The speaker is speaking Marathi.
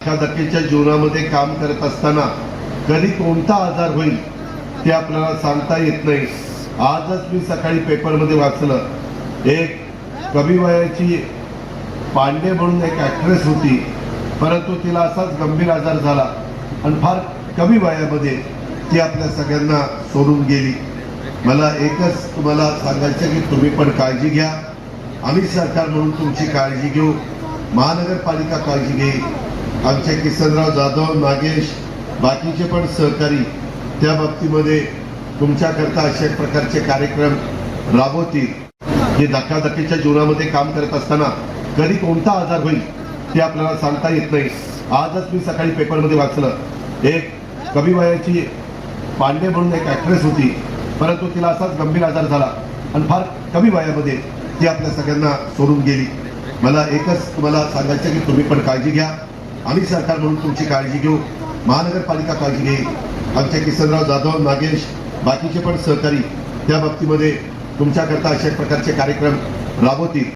धक्केच्या जीवनामध्ये काम करत असताना कधी कोणता आजार होईल ते आपल्याला सांगता येत नाही. आजच मी सकाळी पेपरमध्ये वाचलं. एक कमी वयाची पांडे म्हणून एक ॲक्ट्रेस होती. परंतु तिला असाच गंभीर आजार झाला आणि फार कमी वयामध्ये ती आपल्या सगळ्यांना सोडून गेली. मला एकच तुम्हाला सांगायचं की तुम्ही पण काळजी घ्या. आम्ही सरकार म्हणून तुमची काळजी घेऊ. महानगरपालिका काळजी घेईल. आमचे किसनराव जाधव नागेश बाकीचे पण सहकारी त्या बाबतीमध्ये तुमच्याकरता अशा प्रकारचे कार्यक्रम राबवतील. हे धकाधकीच्या जीवनामध्ये काम करत असताना कधी कोणता आजार होईल ते आपल्याला सांगता येत नाही. आजच मी सकाळी पेपरमध्ये वाचलं. एक कमी वयाची पांडे म्हणून एक ॲक्ट्रेस होती. परंतु तिला असाच गंभीर आजार झाला आणि फार कमी वयामध्ये ती आपल्या सगळ्यांना सोडून गेली. मला एकच तुम्हाला सांगायचं की तुम्ही पण काळजी घ्या. आम्ही सरकार म्हणून तुमची काळजी घेऊ महानगरपालिका काळजी घेईल. आमचे किसनराव जाधव नागेश बाकीचे पण सहकारी त्या बाबतीमध्ये तुमच्याकरता अशा प्रकारचे कार्यक्रम राबवतील.